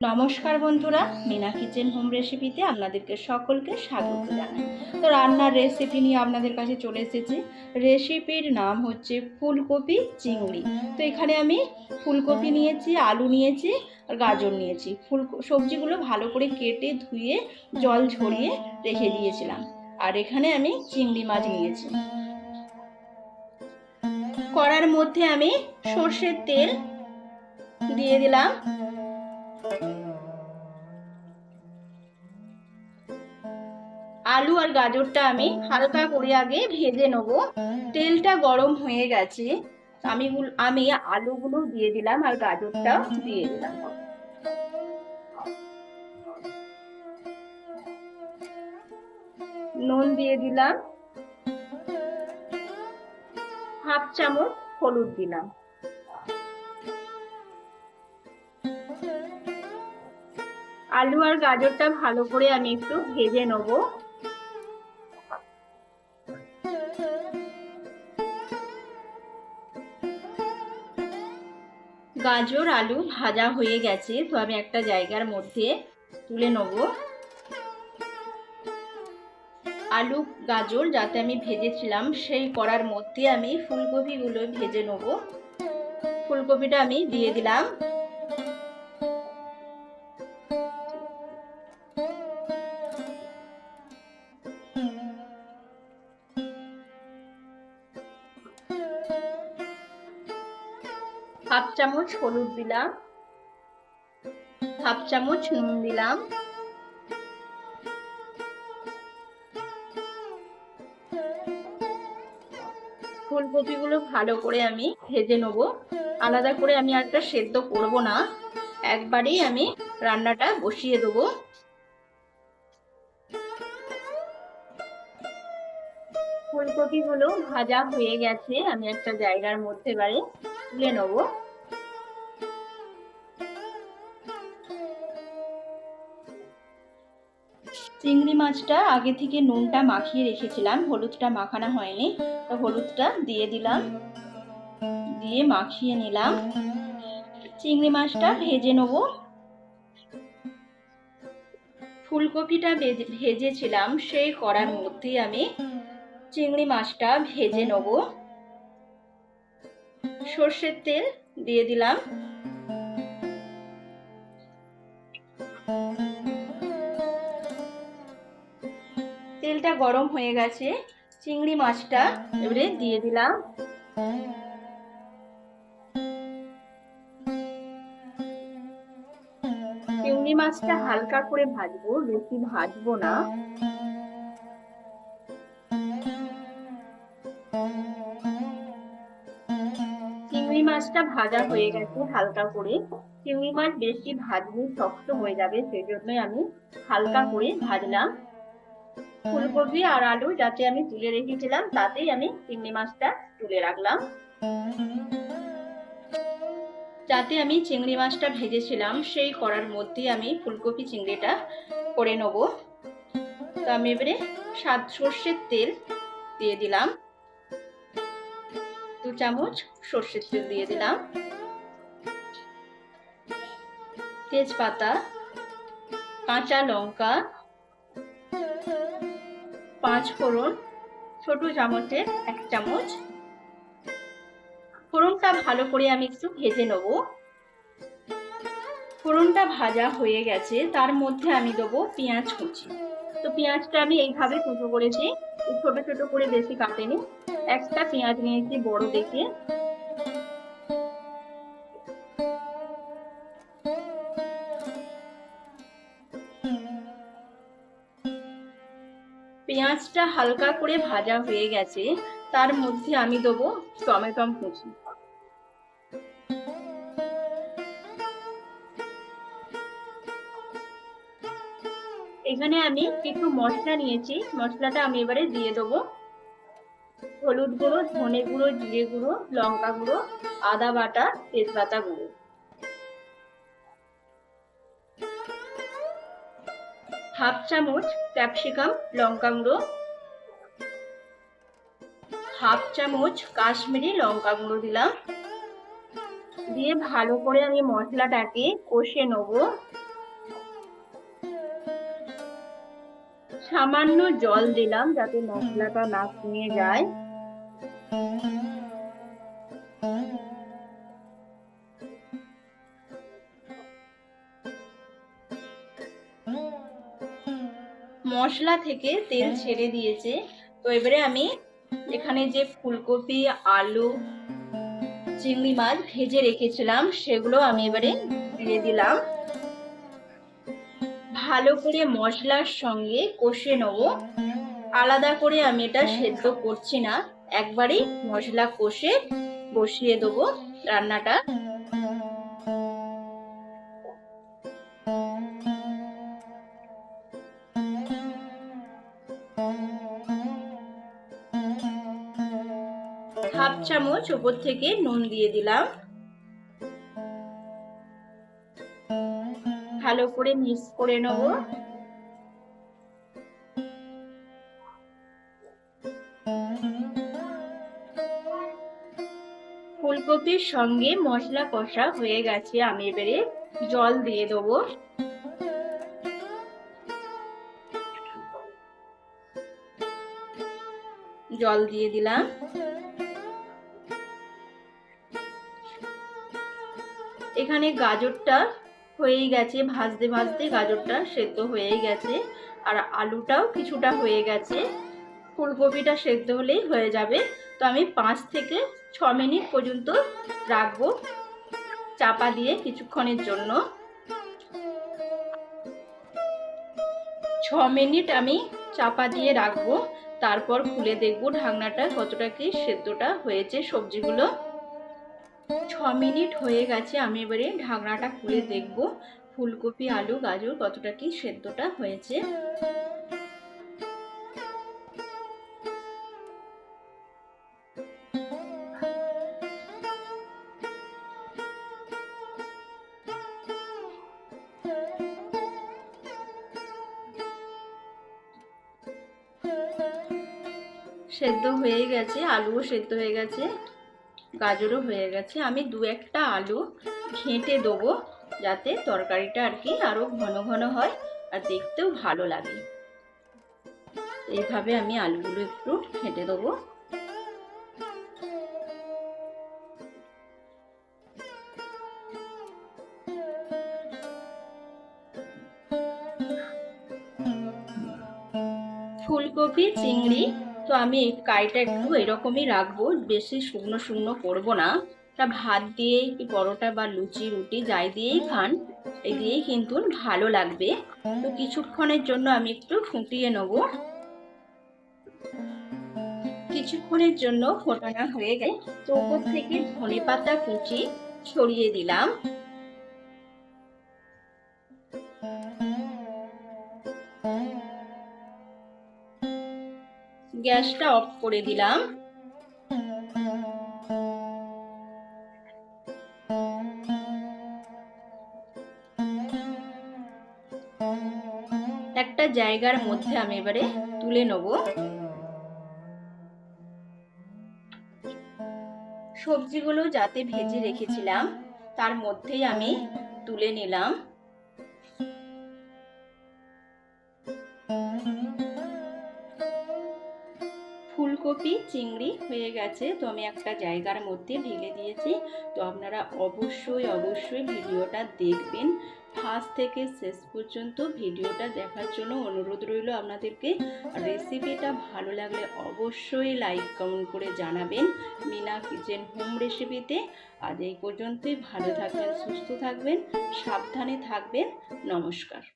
নমস্কার বন্ধুরা, Mina kitchen home রেসিপিতে আপনাদেরকে সকলকে স্বাগত জানাই। তো রান্নার রেসিপি নিয়ে আপনাদের কাছে চলে এসেছি। রেসিপির নাম হচ্ছে ফুলকপি চিংড়ি। তো এখানে আমি ফুলকপি নিয়েছি, আলু নিয়েছি আর গাজর নিয়েছি। ফুল সবজিগুলো ভালো করে কেটে ধুয়ে, জল ঝরিয়ে রেখে দিয়েছিলাম। আর এখানে আমি চিংড়ি মাছ নিয়েছি। কড়ার মধ্যে আমি সর্ষের তেল দিয়ে দিলাম। আলু আর গাজরটা আমি হালকা করে আগে ভেজে নেব। তেলটা গরম হয়ে গেছে। আমি আমি আলুগুলো দিয়ে দিলাম আর গাজরটা দিয়ে দিলাম। নুন দিয়ে দিলাম। হাফ চামচ হলুদ দিলাম। আলু আর গাজরটা ভালো করে আমি একটু ভেজে নেব। গাজর, আলু ভাজা হয়ে গেছে, তো আমি একটা জায়গার মধ্যে তুলে নেব। আলু, গাজর যাতে আমি ভেজেছিলাম, সেই করার মধ্যে আমি ফুলকপিগুলো ভেজে নেব। ফুলকপিটা আমি দিয়ে দিলাম। চামচ হলুদ দিলাম। হাফ চামচ নুন দিলাম। ফুলকপিগুলো ভালো করে আমি ভেজে নেব। আলাদা করে আমি একটা সেদ্ধ করব না। একবারেই আমি রান্নাটা বসিয়ে দেবো। ফুলকপিগুলো ভাজা হয়ে গেছে। আমি একটা জায়গার মধ্যে বাড়ি তুলে নেব। চিংড়ি মাছটা আগে থেকে নুনটা মাখিয়ে রেখেছিলাম, হলুদটা মাখানো হয়নি, তো হলুদটা দিয়ে দিলাম, দিয়ে মাখিয়ে নিলাম। চিংড়ি মাছটা ভেজে নেব। ফুলকপিটা ভেজে- ভেজেছিলাম সেই কড়ার মধ্যে আমি চিংড়ি মাছটা ভেজে নেব। সর্ষের তেল দিয়ে দিলাম। গরম হয়ে গেছে, চিংড়ি মাছটা এবারে দিয়ে দিলাম। চিংড়ি মাছটা হালকা করে ভাজবো, বেশি ভাজবো না। চিংড়ি মাছটা ভাজা হয়ে গেছে হালকা করে। চিংড়ি মাছ বেশি ভাজলে শক্ত হয়ে যাবে সেই জন্যই আমি হালকা করে ভাজলাম। ফুলকপি আর আলু যাতে আমি তুলে রেখেছিলাম, তাতেই আমি চিংড়ি মাছটা তুলে রাখলাম। যাতে আমি চিংড়ি মাছটা ভেজেছিলাম, সেই করার মধ্যে আমি ফুলকপি চিংড়িটা করে নেব। তো আমি এবারে সাত সর্ষের তেল দিয়ে দিলাম। দু চামচ সর্ষের তেল দিয়ে দিলাম। তেজপাতা, কাঁচা লঙ্কা পাঁচ ফোড়ন ছোট চামচে এক চামচ। ফোড়নটা ভালো করে আমি একটু ভেজে নেব। ফোড়নটা ভাজা হয়ে গেছে, তার মধ্যে আমি দেবো পেঁয়াজ কুচি। তো পেঁয়াজটা আমি এইভাবে কুচো করেছি, ছোট ছোট করে বেশি কাটেনি। একটা পেঁয়াজ নিয়েছি বড় দেখে। পেঁয়াজটা হালকা করে ভাজা হয়ে গেছে, তার মধ্যে আমি দেবো টমেটম কুচি। এখানে আমি কিছু মশলা নিয়েছি, মশলাটা আমি এবারে দিয়ে দেবো। হলুদ গুঁড়ো, ধনে গুঁড়ো, জিরে গুঁড়ো, লঙ্কা গুঁড়ো, আদা বাটা, তেজপাতা গুঁড়ো। হাফ চামচ ক্যাপসিকাম, লঙ্কা গুঁড়ো হাফ চামচ কাশ্মীরি লঙ্কা গুঁড়ো দিলাম। দিয়ে ভালো করে আমি মশলাটাকে কষে নেব। সামান্য জল দিলাম যাতে মশলাটা না নিয়ে যায়। মশলা থেকে তেল ছেড়ে দিয়েছে। তো এবারে আমি এখানে যে ফুলকপি, আলু, চিংড়ি মাছ ভেজে রেখেছিলাম, সেগুলো আমি এবারে দিয়ে দিলাম। ভালো করে মশলার সঙ্গে কষে নেব। আলাদা করে আমি এটা সেদ্ধ করছি না। একবারেই মশলা কষে বসিয়ে দেবো রান্নাটা। চামচ উপর থেকে নুন দিয়ে দিলাম। ভালো করে মিক্স করে নেব। ফুলকপির সঙ্গে মশলা কষা হয়ে গেছে, আমি এবারে জল দিয়ে দেবো। জল দিয়ে দিলাম। এখানে গাজরটা হয়েই গেছে, ভাজতে ভাজতে গাজরটা সেদ্ধ হয়েই গেছে। আর আলুটাও কিছুটা হয়ে গেছে। ফুলকপিটা সেদ্ধ হলেই হয়ে যাবে। তো আমি পাঁচ থেকে ছ মিনিট পর্যন্ত রাখব চাপা দিয়ে কিছুক্ষণের জন্য। ছ মিনিট আমি চাপা দিয়ে রাখব। তারপর খুলে দেখব ঢাকনাটা কতটা কি সেদ্ধটা হয়েছে সবজিগুলো। ছ মিনিট হয়ে গেছে, আমি এবারে ঢাকনাটা খুলে দেখব। ফুলকপি, আলু, গাজর কতটা কি সেদ্ধটা হয়েছে। সেদ্ধ হয়ে গেছে, আলুও সেদ্ধ হয়ে গেছে। গাজরও হয়ে গেছে। আমি দু একটা আলু ঘেঁটে দেবো, যাতে তরকারিটা আর কি আরও ঘন ঘন হয় আর দেখতেও ভালো লাগে। এইভাবে আমি আলুগুলো একটু ঘেঁটে দেবো। ফুলকপি, চিংড়ি তো আমি কাইটা একটু এরকমই রাখব, বেশি শুকনো শুকনো করব না। তা ভাত দিয়ে কি পরোটা বা লুচি, রুটি, যাই দিয়েই খান, এই দিয়েই কিন্তু ভালো লাগবে। তো কিছুক্ষণের জন্য আমি একটু ফুটিয়ে নেব। কিছুক্ষণের জন্য ফোটানো হয়ে গেলে। তো ওপর থেকে ধনে পাতা কুচি ছড়িয়ে দিলাম। গ্যাসটা অফ করে দিলাম। একটা জায়গার মধ্যে আমি এবারে তুলে নেব। সবজিগুলো যাতে ভেজে রেখেছিলাম, তার মধ্যেই আমি তুলে নিলাম। ফুলকপি, চিংড়ি হয়ে গেছে। তো আমি একটা জায়গার মধ্যে ঢেলে দিয়েছি। তো আপনারা অবশ্যই অবশ্যই ভিডিওটা দেখবেন। ফার্স্ট থেকে শেষ পর্যন্ত ভিডিওটা দেখার জন্য অনুরোধ রইল আপনাদেরকে। রেসিপিটা ভালো লাগলে অবশ্যই লাইক, কমেন্ট করে জানাবেন মিনা কিচেন হোম রেসিপিতে। আজ এই পর্যন্তই। ভালো থাকবেন, সুস্থ থাকবেন, সাবধানে থাকবেন। নমস্কার।